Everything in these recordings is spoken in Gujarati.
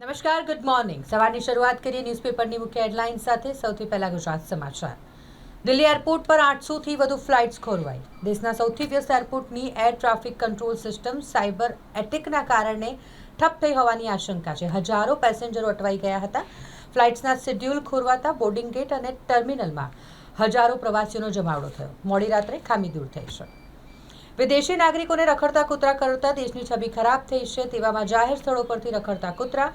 નમસ્કાર ગુડ મોર્નિંગ સવારની શરૂઆત કરીએ ન્યૂઝપેપરની મુખ્ય હેડલાઇન સાથે. સૌથી પહેલા ગુજરાત સમાચાર. દિલ્હી એરપોર્ટ પર આઠસોથી વધુ ફ્લાઇટ્સ ખોરવાઈ. દેશના સૌથી વ્યસ્ત એરપોર્ટની air traffic control system cyber એટેકના કારણે ઠપ થઈ હોવાની આશંકા છે. હજારો પેસેન્જરો અટવાઈ ગયા હતા. ફ્લાઇટ્સના શેડ્યુલ ખોરવાતા બોર્ડિંગ ગેટ અને ટર્મિનલમાં હજારો પ્રવાસીઓનો જમાવડો થયો. મોડી રાત્રે ખામી દૂર થઈ છે. વિદેશી નાગરિકોને રખડતા કૂતરા કરતા દેશની છબી ખરાબ થઈ છે તેવામાં જાહેર સ્થળો પરથી રખડતા કૂતરા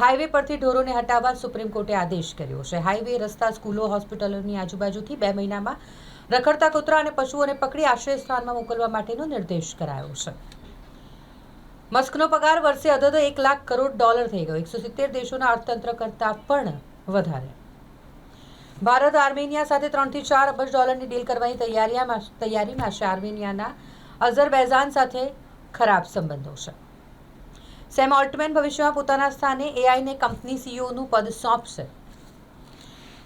હાઈવે પરથી ઢોરોને હટાવવા સુપ્રીમ કોર્ટે આદેશ કર્યો છે. હાઈવે, રસ્તા, સ્કૂલો, હોસ્પિટલોની આજુબાજુથી બે મહિનામાં રખડતા કૂતરા અને પશુઓને પકડી આશ્રય સ્થાનમાં મોકલવા માટેનો નિર્દેશ કરાયો છે. મસ્કનો પગાર વર્ષે અધધો એક લાખ કરોડ ડોલર થઈ ગયો. એકસો સિત્તેર દેશોના અર્થતંત્ર કરતાં પણ વધારે. ભારત આર્મેનિયા સાથે ત્રણથી ચાર અબજ ડોલરની ડીલ કરવાની તૈયારીમાં તૈયારીમાં છે. આર્મેનિયાના અઝરબૈજાન સાથે ખરાબ સંબંધો છે. સેમ ઓલ્ટમેન ભવિષ્યમાં પોતાના સ્થાને એઆઈને કંપની સીઈઓનું પદ સોંપશે.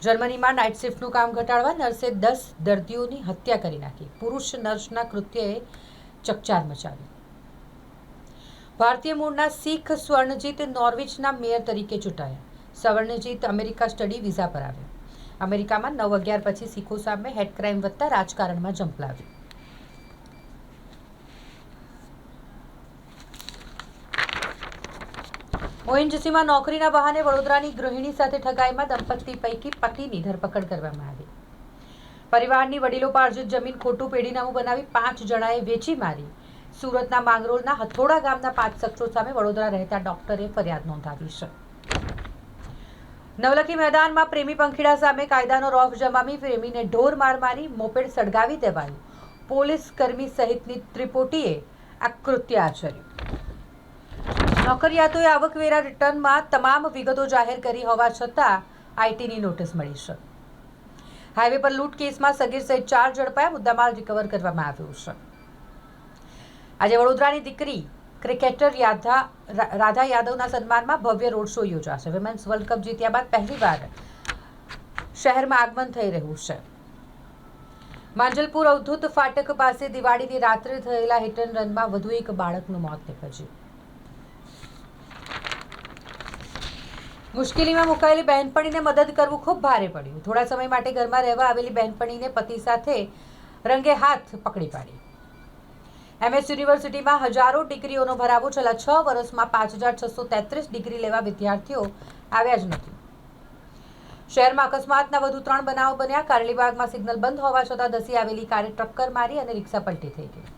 જર્મનીમાં નાઇટ શિફ્ટનું કામ ઘટાડવા નર્સે દસ દર્દીઓની હત્યા કરી નાખી. પુરુષ નર્સના કૃત્યએ ચકચાર મચાવી ભારતીય મૂળના શીખ સ્વર્ણજીત નોર્વિચના મેયર તરીકે ચૂંટાયા. સ્વર્ણજીત અમેરિકા સ્ટડી વિઝા પર આવ્યા. અમેરિકામાં નવ અગિયાર પછી શીખો સામે હેડ ક્રાઇમ વધતા રાજકારણમાં ઝંપલાવ્યું. ઓએનજીસીમાં નોકરીના બહાને વડોદરાની ગૃહિણી સાથે ઠગાઈમાં દંપતી પૈકી પતિની ધરપકડ કરવામાં આવી. પરિવારની વડીલો પાર્જિત જમીન ખોટું પેઢીનામું બનાવી પાંચ જણાએ વેચી મારી. સુરતના માંગરોળના હથોડા ગામના પાંચ શખ્સો સામે વડોદરા રહેતા ડોક્ટરે ફરિયાદ નોંધાવી છે. નવલખી મેદાનમાં પ્રેમી પંખીડા સામે કાયદાનો રોફ જમાવી પ્રેમીને ઢોર માર મારી, મોપેડ સળગાવી દેવાયું. પોલીસ કર્મી સહિતની ત્રિપોટીએ આ કૃત્ય આચર્યું. નોકરિયાતોએ આવકવેરા રિટર્નમાં તમામ વિગતો જાહેર કરી હોવા છતાં આઈટીની નોટિસ મળી છે. હાઈવે પર લૂંટ કેસમાં સગીર સહિત ચાર ઝડપાયા મુદ્દામાલ રિકવર કરવામાં આવ્યો છે. આજે વડોદરાની દીકરી ક્રિકેટર રાધા રાધા યાદવના સન્માનમાં ભવ્ય રોડ શો યોજાશે. વિમેન્સ વર્લ્ડ કપ જીત્યા બાદ પહેલીવાર શહેરમાં આગમન થઈ રહ્યું છે. માંજલપુર અવધૂત ફાટક પાસે દિવાળીની રાત્રે થયેલા હિટ એન્ડ રનમાં વધુ એક બાળકનું મોત નીપજ્યું. મુશ્કેલીમાં મુકાયેલી બહેનપણીને મદદ કરવું ખૂબ ભારે પડ્યું. થોડા સમય માટે ઘરમાં રહેવા આવેલી બહેનપણીને પતિ સાથે રંગે હાથ પકડી પાડી. એમએસ યુનિવર્સિટીમાં હજારો ડિગ્રીઓનો ભરાવો છેલ્લા છ વર્ષમાં પાંચ હજાર છસો તેત્રીસ ડિગ્રી લેવા વિદ્યાર્થીઓ આવ્યા જ નથી. શહેરમાં અકસ્માતના વધુ ત્રણ બનાવો બન્યા. કારલીબાગમાં સિગ્નલ બંધ હોવા છતાં ધસી આવેલી કારે ટક્કર મારી અને રિક્ષા પલટી થઈ ગઈ.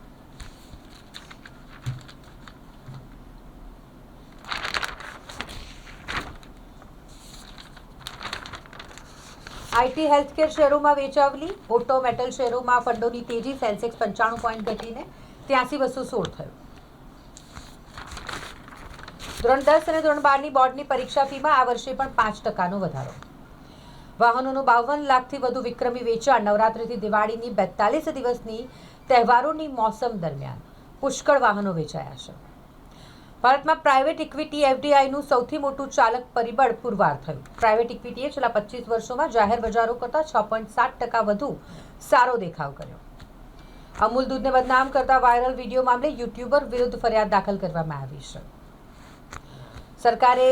આઈટી હેલ્થકેર શેરોમાં વેચાવલી ઓટો મેટલ શેરોમાં ફંડોની તેજી સેન્સેક્સ પંચાણું પોઈન્ટ ઘટીને ત્યાંસી બસો સોળ થયું. ધોરણ દસ અને ધોરણ બારની બોર્ડની પરીક્ષા ફીમાં આ વર્ષે પણ પાંચ ટકાનો વધારો. વાહનોનું બાવન લાખથી વધુ વિક્રમી વેચાણ નવરાત્રિથી દિવાળીની બેતાલીસ દિવસની તહેવારોની મોસમ દરમિયાન પુષ્કળ વાહનો વેચાયા છે. ભારતમાં પ્રાઇવેટ ઇક્વિટી એફડીઆઈનું સૌથી મોટું ચાલક પરિબળ પુરવાર થયું. પ્રાઇવેટ ઇક્વિટીએ છેલ્લા પચીસ વર્ષોમાં જાહેર બજારો કરતાં છ પોઈન્ટ સાત ટકા વધુ સારો દેખાવ કર્યો. અમૂલ દૂધને બદનામ કરતા વાયરલ વીડિયો મામલે યુટ્યુબર વિરુદ્ધ ફરિયાદ દાખલ કરવામાં આવી છે. સરકારે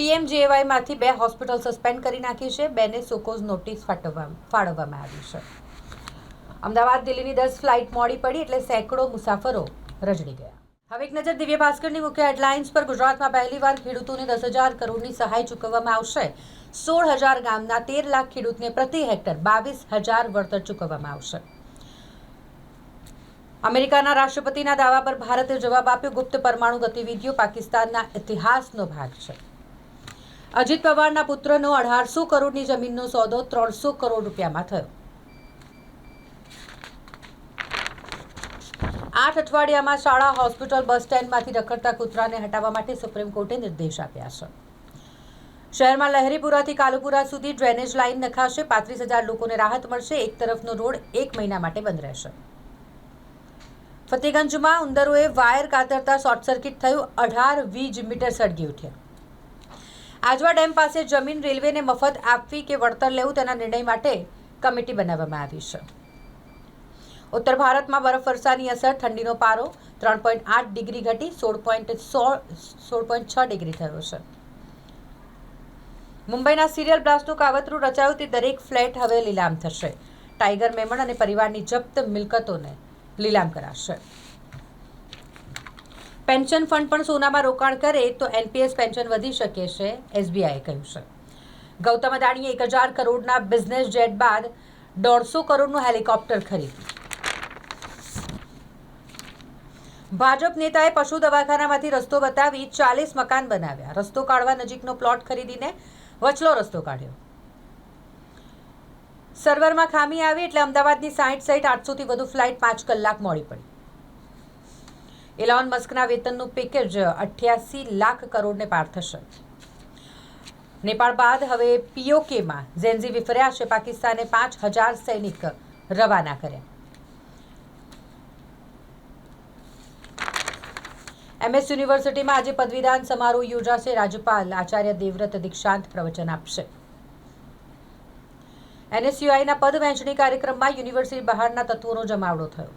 પીએમજેવાયમાંથી બે હોસ્પિટલ સસ્પેન્ડ કરી નાખી છે. બેને સોકોઝ નોટિસ ફાટવવા ફાળવવામાં આવી છે. અમદાવાદ દિલ્હીની દસ ફ્લાઇટ મોડી પડી એટલે સેંકડો મુસાફરો રજડી ગયા. હવે એક નજર દિવ્ય ભાસ્કરની મુખ્ય હેડલાઇન્સ પર ગુજરાતમાં પહેલીવાર ખેડૂતોને દસ હજાર કરોડની સહાય ચૂકવવામાં આવશે. સોળ હજાર ગામના તેર લાખ ખેડૂતને પ્રતિ હેક્ટર બાવીસ હજાર વળતર ચૂકવવામાં આવશે. અમેરિકાના રાષ્ટ્રપતિના દાવા પર ભારતે જવાબ આપ્યો, ગુપ્ત પરમાણુ ગતિવિધિઓ પાકિસ્તાનના ઇતિહાસનો ભાગ છે. અજીત પવારના પુત્રનો અઢારસો કરોડની જમીનનો સોદો ત્રણસો કરોડ રૂપિયામાં થયો. આઠ અઠવાડિયામાં શાળા, હોસ્પિટલ, બસ સ્ટેન્ડમાંથી રખડતા કૂતરાને હટાવવા માટે સુપ્રીમ કોર્ટે નિર્દેશ આપ્યા છે. શહેરમાં લહેરીપુરાથી કાલુપુરા સુધી ડ્રેનેજ લાઇન નખાશે. પાંત્રીસ હજાર લોકોને રાહત મળશે. એક તરફનો રોડ એક મહિના માટે બંધ રહેશે. ફતેગંજમાં ઉંદરોએ વાયર કાતરતા શોર્ટ સર્કિટ થયું. અઢાર વીજ મીટર સળગી ઉઠ્યા. આજવા ડેમ પાસે જમીન રેલવેને મફત આપવી કે વળતર લેવું તેના નિર્ણય માટે કમિટી બનાવવામાં આવી છે. ઉત્તર ભારતમાં બરફવર્ષાની અસર, ઠંડીનો પારો, ત્રણ પોઈન્ટ આઠ ડિગ્રી ઘટી, સોળ પોઈન્ટ સોળ સોળ પોઈન્ટ છ ડિગ્રી થયો છે. મુંબઈના સિરિયલ બ્લાસ્ટનું કાવતરું રચાયું તે દરેક ફ્લેટ હવે લીલામ થશે. ટાઈગર મેમણ અને પરિવારની જપ્ત મિલકતોને લીલામ કરાશે. પેન્શન ફંડ પણ સોનામાં રોકાણ કરે, તો એનપીએસ પેન્શન વધી શકે છે, એસબીઆઈએ કહ્યું છે. ગૌતમ અદાણીએ એક હજાર કરોડના બિઝનેસ જેટ બાદ દોઢસો કરોડનું હેલિકોપ્ટર ખરીદ્યું. ભાજપ નેતાએ પશુ દવાખાનામાંથી રસ્તો બતાવી ચાલીસ મકાન બનાવ્યા. રસ્તો કાઢવા નજીકનો પ્લોટ ખરીદીને વચલો રસ્તો કાઢ્યો. સર્વરમાં ખામી આવી એટલે અમદાવાદની સાઠ સહિત આઠસોથી વધુ ફ્લાઇટ પાંચ કલાક મોડી પડી. એલોન મસ્કના વેતનનું પેકેજ અઠ્યાસી લાખ કરોડને પાર થશે. નેપાળ બાદ હવે પીઓકેમાં ઝેન્ઝી વિફર્યા છે. પાકિસ્તાને પાંચ હજાર સૈનિક રવાના કર્યા. એમએસ યુનિવર્સિટીમાં આજે પદવીદાન સમારોહ યોજાશે. રાજ્યપાલ આચાર્ય દેવવ્રત દીક્ષાંત પ્રવચન આપશે. એનએસયુઆઈના પદ વહેંચણી કાર્યક્રમમાં યુનિવર્સિટી બહારના તત્વોનો જમાવડો થયો.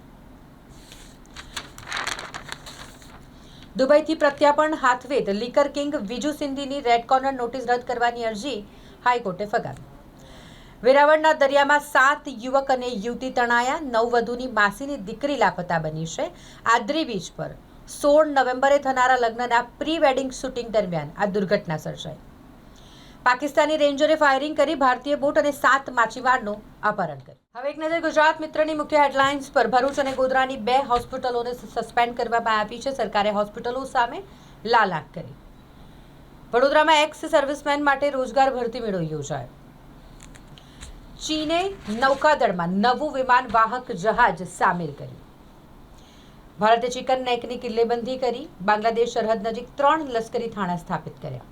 દુબઈથી પ્રત્યાપણ હાથવેદ લીકર કિંગ વિજુ સિંધીની રેડ કોર્નર નોટિસ રદ કરવાની અરજી હાઈકોર્ટે ફગાવી. વેરાવળના દરિયામાં સાત યુવક અને યુવતી તણાયા. નવવધુની માસીની દીકરી લાપતા બની છે. આદ્રી બીચ પર સોળ નવેમ્બરે થનારા લગ્નના પ્રી વેડિંગ શૂટિંગ દરમિયાન આ દુર્ઘટના સર્જાઈ. પાકિસ્તાની રેન્જરે ફાયરિંગ કરી ભારતીય બોટ અને સાત માછીમારનું અપહરણ કર્યું. હવે એક નજર ગુજરાત મિત્રની મુખ્ય હેડલાઇન્સ પર ભરૂચ અને ગોધરાની બે હોસ્પિટલોને સસ્પેન્ડ કરવામાં આવી છે. સરકારે હોસ્પિટલો સામે લાલ આંખ કરી. વડોદરામાં એક્સ સર્વિસમેન માટે રોજગાર ભરતી મેળો યોજાયો. ચીને નૌકાદળમાં નવું વિમાન વાહક જહાજ સામેલ કર્યું. ભારતે ચિકન નેકની કિલ્લેબંધી કરી બાંગ્લાદેશ સરહદ નજીક ત્રણ લશ્કરી થાણા સ્થાપિત કર્યા.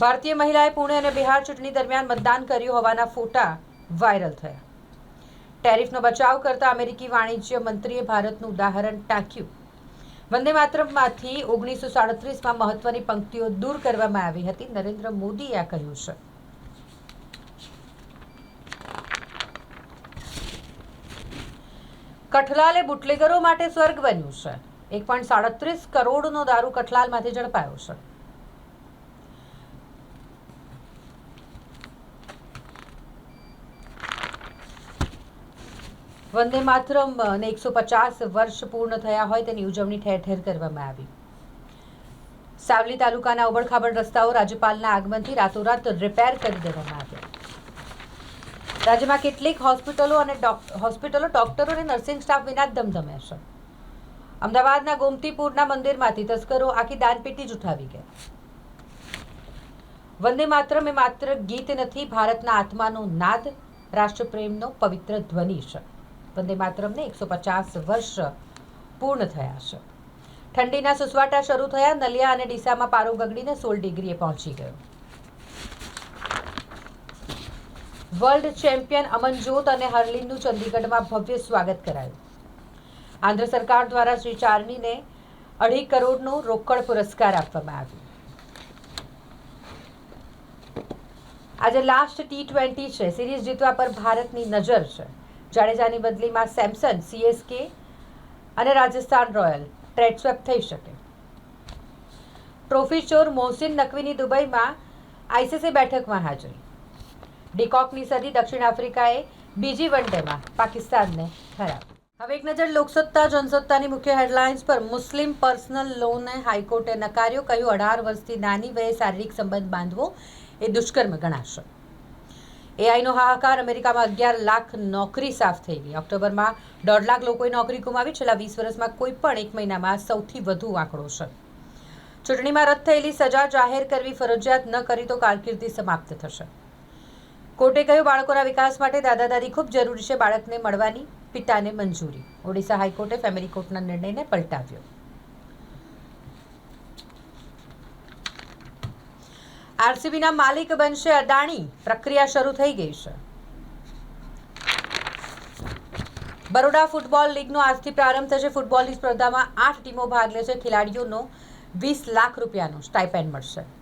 ભારતીય મહિલાએ પુણે અને બિહાર ચૂંટણી દરમિયાન મતદાન કર્યું હોવાના ફોટા વાયરલ થયા. ટેરિફનો બચાવ કરતા અમેરિકી વાણિજ્ય મંત્રીએ ભારતનું ઉદાહરણ ટાંક્યું. વંદે માતરમમાંથી ઓગણીસો સાડત્રીસમાં મહત્વની પંક્તિઓ દૂર કરવામાં આવી હતી. નરેન્દ્ર મોદીએ આ કહ્યું છે. કઠલાલ એ બુટલેગરો માટે સ્વર્ગ બન્યું છે. એક પોઈન્ટ સાડત્રીસ કરોડનો દારૂ કઠલાલમાંથી ઝડપાયો છે. વંદે માતરમ ને એકસો પચાસ વર્ષ પૂર્ણ થયા હોય તેની ઉજવણી ઠેર ઠેર કરવામાં આવી. સાવલી તાલુકાના ઉબડખાબડ રસ્તાઓ રાજ્યપાલના આગમનથી રાતોરાત રિપેર કરી દેવામાં આવ્યા. રાજ્યમાં કેટલીક હોસ્પિટલો અને હોસ્પિટલો, ડોક્ટરો અને નર્સિંગ સ્ટાફ વિના જ ધમધમે છે. અમદાવાદના ગોમતીપુરના મંદિરમાંથી તસ્કરો આખી દાનપેટી જ ઉઠાવી ગયા. વંદે માતરમ એ માત્ર ગીત નથી, ભારતના આત્માનો નાદ, રાષ્ટ્રપ્રેમનો પવિત્ર ધ્વનિ છે. વંદે માતરમને એકસો પચાસ વર્ષ પૂર્ણ થયા છે. ઠંડીના સુસવાટા શરૂ થયા, નલિયા અને ડીસામાં પારો ગગડીને સોળ ડિગ્રીએ પહોંચી ગયો. વર્લ્ડ ચેમ્પિયન અમનજોત અને હરલીનનું ચંદીગઢમાં ભવ્ય સ્વાગત કરાયું. આંધ્ર સરકાર દ્વારા શ્રી ચારણીને અઢી કરોડનો રોકડ પુરસ્કાર આપવામાં આવ્યો. આજે લાસ્ટ ટી ટ્વેન્ટી છે. સિરીઝ જીતવા પર ભારતની નજર છે. જાડેજાની બદલીમાં સેમસન સીએસકે અને રાજસ્થાન રોયલ ટ્રેડસ્વેપ થઈ શકે. ટ્રોફી ચોર મોહસિન નકવીની દુબઈમાં આઈસીસી બેઠકમાં હાજરી. ડીકોકની સદી દક્ષિણ આફ્રિકાએ બીજી વન ડેમાં પાકિસ્તાનને હરાવ્યું હવે એક નજર લોકસત્તા, જનસત્તાની મુખ્ય હેડલાઇન્સ પર મુસ્લિમ પર્સનલ લોનને હાઈકોર્ટે નકાર્યો, કહ્યું અઢાર વર્ષથી નાની વયે શારીરિક સંબંધ બાંધવો એ દુષ્કર્મ ગણાશે. એઆઈનો હાહાકાર, અમેરિકામાં અગિયાર લાખ નોકરી સાફ થઈ ગઈ. ઓક્ટોબરમાં દોઢ લાખ લોકોએ નોકરી ગુમાવી, છેલ્લા વીસ વર્ષમાં કોઈ પણ એક મહિનામાં સૌથી વધુ આંકડો છે. ચૂંટણીમાં રદ થયેલી સજા જાહેર કરવી ફરજિયાત ન કરી તો કારકિર્દી સમાપ્ત થશે. કોર્ટે કહ્યું, બાળકોના વિકાસ માટે દાદા દાદી ખૂબ જરૂરી છે બાળકને મળવાની, પિતાને મંજૂરી. ઓડિશા હાઈકોર્ટે ફેમિલી કોર્ટના નિર્ણયને પલટાવ્યો. આરસીબીના માલિક બનશે અદાણી. પ્રક્રિયા શરૂ થઈ ગઈ છે. બરોડા ફૂટબોલ લીગનો આજથી પ્રારંભ થશે. ફૂટબોલની સ્પર્ધામાં આઠ ટીમો ભાગ લેશે. ખેલાડીઓનો વીસ લાખ રૂપિયાનો સ્ટાઇપેન્ડ મળશે.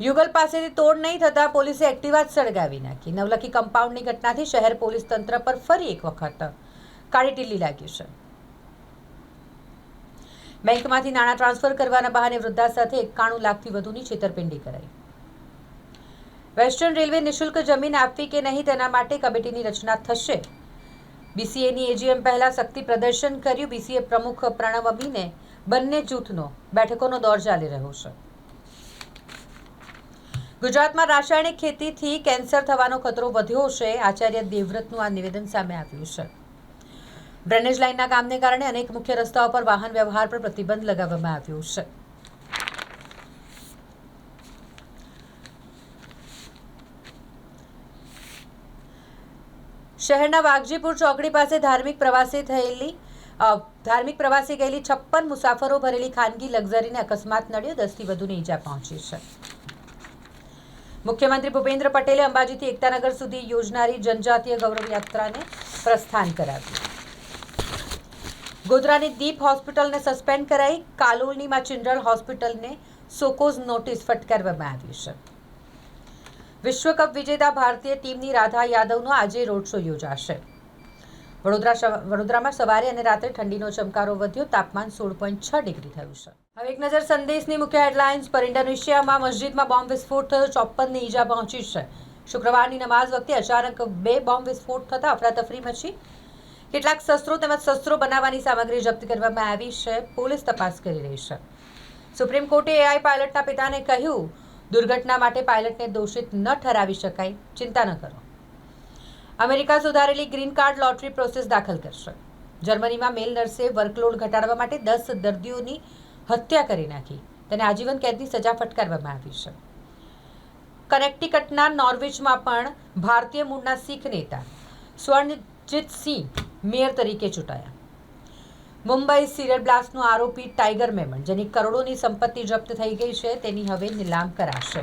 યુગલ પાસેથી તોડ નહીં થતાં પોલીસે એક્ટિવા જ સળગાવી નાખી. નવલખી કમ્પાઉન્ડની ઘટનાથી શહેર પોલીસ તંત્ર પર ફરી એક વખત કાળી ટીલી લાગી છે. બેંકમાંથી નાણાં ટ્રાન્સફર કરવાના બહાને વૃદ્ધા સાથે એકાણું લાખથી વધુની છેતરપિંડી કરાઈ. વેસ્ટર્ન રેલવે નિશુલ્ક જમીન આપવી કે નહીં તેના માટે કમિટીની રચના થશે. બીસીએની એજીએમ પહેલા શક્તિ પ્રદર્શન કર્યું. બીસીએ પ્રમુખ પ્રણવ અમીને બંને જૂથનો બેઠકોનો દોર ચાલી રહ્યો છે. ગુજરાતમાં રાસાયણિક ખેતીથી કેન્સર થવાનો ખતરો વધ્યો છે. આચાર્ય દેવવ્રતનું આ નિવેદન સામે આવ્યું છે. ડ્રેનેજ લાઇનના કામને કારણે અનેક મુખ્ય રસ્તાઓ પર વાહન વ્યવહાર પર પ્રતિબંધ લગાવવામાં આવ્યો છે. શહેરના વાઘજીપુર ચોકડી પાસે ધાર્મિક પ્રવાસે થયેલી ધાર્મિક પ્રવાસે ગયેલી છપ્પન મુસાફરો ભરેલી ખાનગી લક્ઝરીને અકસ્માત નડ્યો. દસથી વધુને ઈજા પહોંચી છે. મુખ્યમંત્રી ભૂપેન્દ્ર પટેલે અંબાજીથી એકતાનગર સુધી યોજનારી જનજાતીય ગૌરવ યાત્રાને પ્રસ્થાન કરાવ્યું. ગોધરાની દીપ હોસ્પિટલને સસ્પેન્ડ કરાઈ. કાલોલનીમાં માં હોસ્પિટલને સોકોઝ નોટિસ ફટકારવામાં આવી છે. વિશ્વ કપ વિજેતા ભારતીય ટીમની રાધા યાદવનો આજે રોડ શો યોજાશે. વડોદરા વડોદરામાં સવારે અને રાત્રે ઠંડીનો ચમકારો વધ્યો. તાપમાન સોળ પોઈન્ટ છ ડિગ્રી થયું છે. હવે એક નજર સંદેશની મુખ્ય હેડલાઇન્સ પર ઇન્ડોનેશિયામાં મસ્જિદમાં બોમ્બ વિસ્ફોટ થયો, ચોપ્પનને ઈજા પહોંચી છે. શુક્રવારની નમાઝ વખતે અચાનક બે બોમ્બ વિસ્ફોટ થતા અફરાતફરી મચી. કેટલાક શસ્ત્રો તેમજ શસ્ત્રો બનાવવાની સામગ્રી જપ્ત કરવામાં આવી છે. પોલીસ તપાસ કરી રહી છે. સુપ્રીમ કોર્ટે એઆઈ પાયલટના પિતાને કહ્યું, દુર્ઘટના માટે પાયલટને દોષિત ન ઠરાવી શકાય. ચિંતા ન કરો. અમેરિકા સુધારેલી ગ્રીન કાર્ડ લોટરી પ્રોસેસ દાખલ કરશે. જર્મનીમાં મેલ નર્સે વર્કલોડ ઘટાડવા માટે દસ દર્દીઓની હત્યા કરી નાખી. તેને આજીવન કેદની સજા ફટકારવામાં આવી છે. કનેક્ટિકટના નોર્વિચમાં પણ ભારતીય મૂળના શીખ નેતા સ્વર્ણજીત સિંહ મેયર તરીકે ચૂંટાયા. મુંબઈ સિરિયલ બ્લાસ્ટનો આરોપી ટાઈગર મેમન જેની કરોડોની સંપત્તિ જપ્ત થઈ ગઈ છે, તેની હવે નીલામ કરાશે.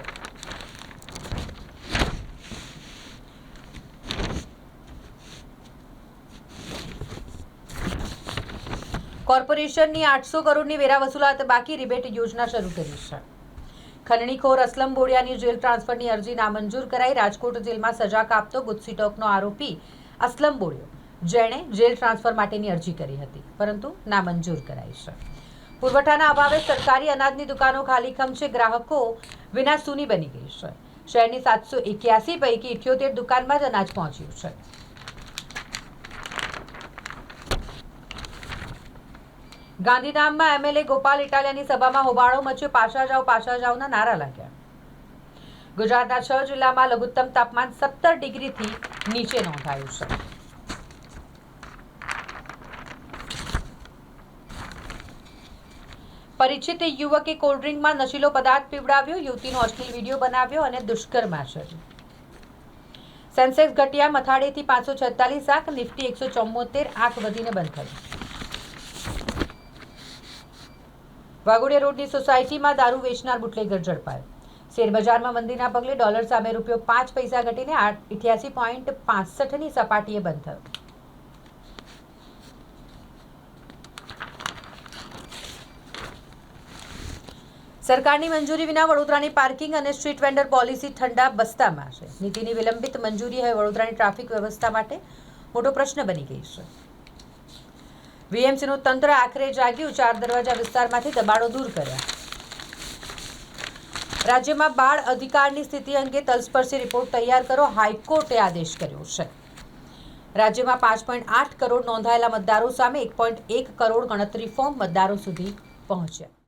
કોર્પોરેશનની આઠસો કરોડની વેરા વસૂલાત બાકી રિબેટ યોજના શરૂ કરી છે. ખંડણીખોર અસલમ બોડિયાની જેલ ટ્રાન્સફરની અરજી નામંજૂર કરાઈ રાજકોટ જેલમાં સજા કાપતો ગુજસીટોકનો આરોપી અસલમ બોડિયો, જેણે જેલ ટ્રાન્સફર માટેની અરજી કરી હતી, પરંતુ નામંજૂર કરાઈ છે. પુરવઠાના અભાવે સરકારી અનાજની દુકાનો ખાલીખમ છે, ગ્રાહકો વિના સૂની બની ગઈ છે. શહેરની સાતસો એક્યાસી પૈકી ઇઠ્યોતેર દુકાનમાં જ અનાજ પહોંચ્યું છે. ગાંધીધામમાં એમએલએ ગોપાલ ઇટાલિયાની સભામાં હોબાળો મચ્યો પાછા જાઓ પાછા જાઓના નારા લાગ્યા. ગુજરાતના છ જિલ્લામાં લઘુત્તમ તાપમાન સત્તર ડિગ્રીથી નીચે નોંધાયું છે. પરિચિત યુવકે કોલ્ડ્રિંકમાં નશીલો પદાર્થ પીવડાવ્યો, યુવતીનો અશ્લીલ વીડિયો બનાવ્યો અને દુષ્કર્મ આચર્યું. સેન્સેક્સ ઘટ્યા, મથાળેથી પાંચસો છેતાલીસ આંક નિફ્ટી એકસો ચોમોતેર આંક વધીને બંધ થયું વાઘોડિયા રોડની સોસાયટીમાં દારૂ વેચનાર બુટલેગર ઝડપાયો. શેરબજારમાં મંદીના પગલે ડોલર સામે રૂપિયો પાંચ પૈસા ઘટીને આઠ પોઈન્ટ પાસઠની સપાટીએ બંધ થયો. સરકારની મંજૂરી વિના વડોદરાની પાર્કિંગ અને સ્ટ્રીટ વેન્ડર પોલિસી ઠંડા બસ્તામાં છે. નીતિની વિલંબિત મંજૂરી હવે વડોદરાની ટ્રાફિક વ્યવસ્થા માટે મોટો પ્રશ્ન બની ગઈ છે. વીએમસીનું તંત્ર આખરે જાગ્યું, ચાર દરવાજા વિસ્તારમાંથી દબાણો દૂર કર્યા. રાજ્યમાં બાળ અધિકારની સ્થિતિ અંગે તલસ્પર્શી રિપોર્ટ તૈયાર કરો હાઈકોર્ટે આદેશ કર્યો છે. રાજ્યમાં પાંચ પોઈન્ટ આઠ કરોડ નોંધાયેલા મતદારો સામે એક પોઈન્ટ એક કરોડ ગણતરી ફોર્મ મતદારો સુધી પહોંચ્યા.